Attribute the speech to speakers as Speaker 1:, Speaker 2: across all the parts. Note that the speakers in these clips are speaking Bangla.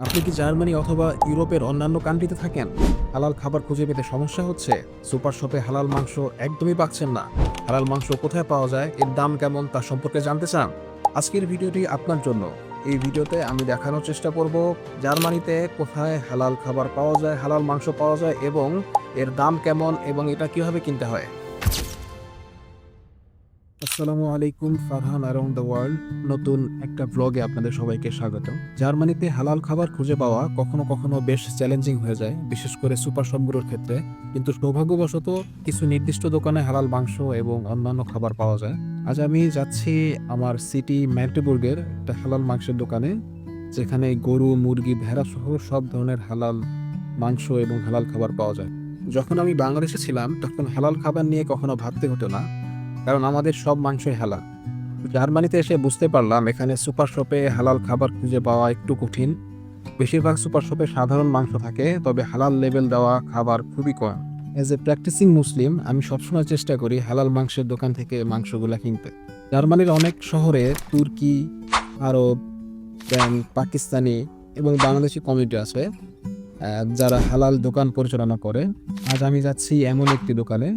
Speaker 1: আপনি কি জার্মানি অথবা ইউরোপের অন্যান্য কান্ট্রিতে থাকেন? হালাল খাবার খুঁজে পেতে সমস্যা হচ্ছে? সুপার শপে হালাল মাংস একদমই পাচ্ছেন না। হালাল মাংস কোথায় পাওয়া যায়? এর দাম কেমন? তা সম্পর্কে জানতে চান? আজকের ভিডিওটি আপনার জন্য। এই ভিডিওতে আমি দেখানোর চেষ্টা করব জার্মানিতে কোথায় হালাল খাবার পাওয়া যায়, হালাল মাংস পাওয়া যায় এবং এর দাম কেমন এবং এটা কীভাবে কিনতে হয়। আসসালামু আলাইকুম, ফারহান অ্যারাউন্ড দ্য ওয়ার্ল্ড নতুন একটা ব্লগে আপনাদের সবাইকে স্বাগত জার্মানিতে হালাল খাবার খুঁজে পাওয়া কখনো কখনো বেশ চ্যালেঞ্জিং হয়ে যায়, বিশেষ করে সুপার শপগুলোর ক্ষেত্রে। কিন্তু সৌভাগ্যবশত কিছু নির্দিষ্ট দোকানে হালাল মাংস এবং অন্যান্য খাবার পাওয়া যায়। আজ আমি যাচ্ছি আমার সিটি ম্যান্টেবুর্গের একটা হালাল মাংসের দোকানে, যেখানে গরু, মুরগি, ভেড়া সহ সব ধরনের হালাল মাংস এবং হালাল খাবার পাওয়া যায়। যখন আমি বাংলাদেশে ছিলাম, তখন হালাল খাবার নিয়ে কখনো ভাবতে হতো না। কারণ আমাদের সব মাংসই হালাল। জার্মানিতে এসে বুঝতে পারলাম এখানে সুপার শপে হালাল খাবার খুঁজে পাওয়া একটু কঠিন। বেশিরভাগ সুপার শপে সাধারণ মাংস থাকে, তবে হালাল লেভেল দেওয়া খাবার খুবই কম। অ্যাজ এ প্র্যাকটিসিং মুসলিম আমি সবসময় চেষ্টা করি হালাল মাংসের দোকান থেকে মাংসগুলা কিনতে। জার্মানির অনেক শহরে তুর্কি, আরব, দেন পাকিস্তানি এবং বাংলাদেশি কমিউনিটি আছে যারা হালাল দোকান পরিচালনা করে। আজ আমি যাচ্ছি এমন একটি দোকানে।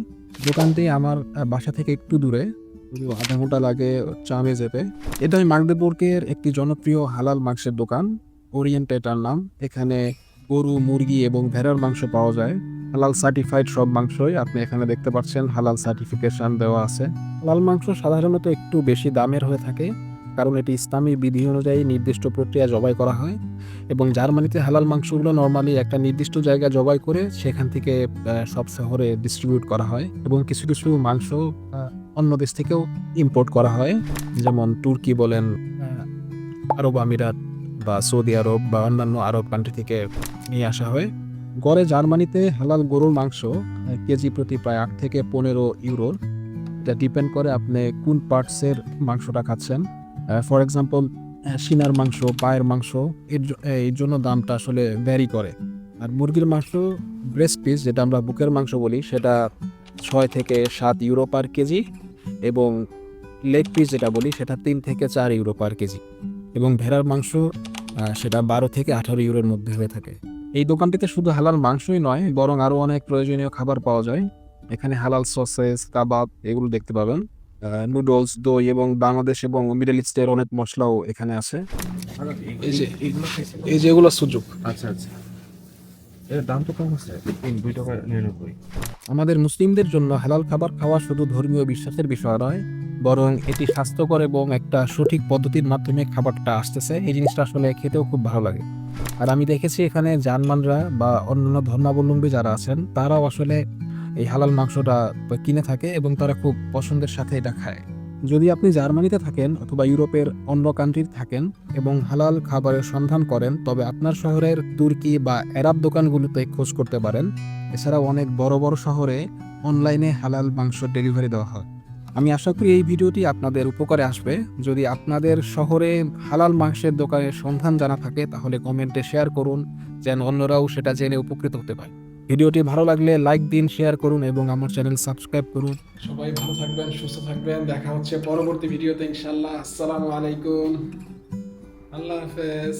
Speaker 1: দোকানটি আমার বাসা থেকে একটু দূরে আধা ঘণ্টা লাগে চামে যেতে। এটা মাগদেপুরকের একটি জনপ্রিয় হালাল মাংসের দোকান ওরিয়েন্টেটার নাম। এখানে গরু, মুরগি এবং ভেড়ার মাংস পাওয়া যায়। হালাল সার্টিফাইড সব মাংসই আপনি এখানে দেখতে পাচ্ছেন। হালাল সার্টিফিকেশন দেওয়া আছে। লাল মাংস সাধারণত একটু বেশি দামের হয়ে থাকে। কারণ এটি ইসলামী বিধি অনুযায়ী নির্দিষ্ট প্রক্রিয়া জবাই করা হয় এবং জার্মানিতে হালাল মাংসগুলো নর্মালি একটা নির্দিষ্ট জায়গায় জবাই করে সেখান থেকে সব শহরে ডিস্ট্রিবিউট করা হয় এবং কিছু কিছু মাংস অন্য দেশ থেকেও ইম্পোর্ট করা হয়। যেমন তুর্কি বলেন আরব আমিরাত বা সৌদি আরব বা অন্যান্য আরব কান্ট্রি থেকে নিয়ে আসা হয়। গড়ে জার্মানিতে হালাল গরুর মাংস কেজি প্রতি প্রায় আট থেকে পনেরো ইউরোর। এটা ডিপেন্ড করে আপনি কোন পার্টসের মাংসটা খাচ্ছেন। ফর এক্সাম্পল সিনার মাংস, পায়ের মাংস, এর এই জন্য দামটা আসলে ভ্যারি করে। আর মুরগির মাংস ব্রেস্ট পিস যেটা আমরা বুকের মাংস বলি, সেটা ছয় থেকে সাত ইউরো পার কেজি এবং লেগ পিস যেটা বলি, সেটা তিন থেকে চার ইউরো পার কেজি। এবং ভেড়ার মাংস সেটা বারো থেকে আঠারো ইউরোর মধ্যে হয়ে থাকে। এই দোকানটিতে শুধু হালাল মাংসই নয়, বরং আরও অনেক প্রয়োজনীয় খাবার পাওয়া যায়। এখানে হালাল সসেস কাবাব, এগুলো দেখতে পাবেন। নুডলস দই এবং বাংলাদেশ এবং মিডল ইস্টের অনেক মশলাও এখানে আছে। এই যে এই যে এগুলো সুযোগ।
Speaker 2: আচ্ছা আচ্ছা। এর দাম তো কম আছে দুই টাকা নিরানব্বই।
Speaker 1: আমাদের মুসলিমদের জন্য হালাল খাবার খাওয়া শুধু ধর্মীয় বিশ্বাসের বিষয় নয় বরং এটি স্বাস্থ্যকর এবং একটা সঠিক পদ্ধতির মাধ্যমে খাবারটা আসতেছে। এই জিনিসটা আসলে খেতেও খুব ভালো লাগে। আর আমি দেখেছি এখানে জার্মানরা বা অন্যান্য ধর্মাবলম্বী যারা আছেন তারাও আসলে এই হালাল মাংসটা কিনে থাকে এবং তারা খুব পছন্দের সাথে এটা খায়। যদি আপনি জার্মানিতে থাকেন অথবা ইউরোপের অন্য কান্ট্রিতে থাকেন এবং হালাল খাবারের সন্ধান করেন, তবে আপনার শহরের তুর্কি বা এরাব দোকানগুলোতে খোঁজ করতে পারেন। এছাড়াও অনেক বড় বড় শহরে অনলাইনে হালাল মাংস ডেলিভারি দেওয়া হয়। আমি আশা করি এই ভিডিওটি আপনাদের উপকারে আসবে। যদি আপনাদের শহরে হালাল মাংসের দোকানের সন্ধান জানা থাকে, তাহলে কমেন্টে শেয়ার করুন, যেন অন্যরাও সেটা জেনে উপকৃত হতে পারে। ভিডিওটি ভালো লাগলে লাইক দিন শেয়ার করুন এবং আমার চ্যানেল সাবস্ক্রাইব করুন।
Speaker 3: সবাই ভালো থাকবেন, সুস্থ থাকবেন। দেখা হচ্ছে পরবর্তী ভিডিওতে ইনশাল্লাহ আসসালামু আলাইকুম। আল্লাহ হাফেজ।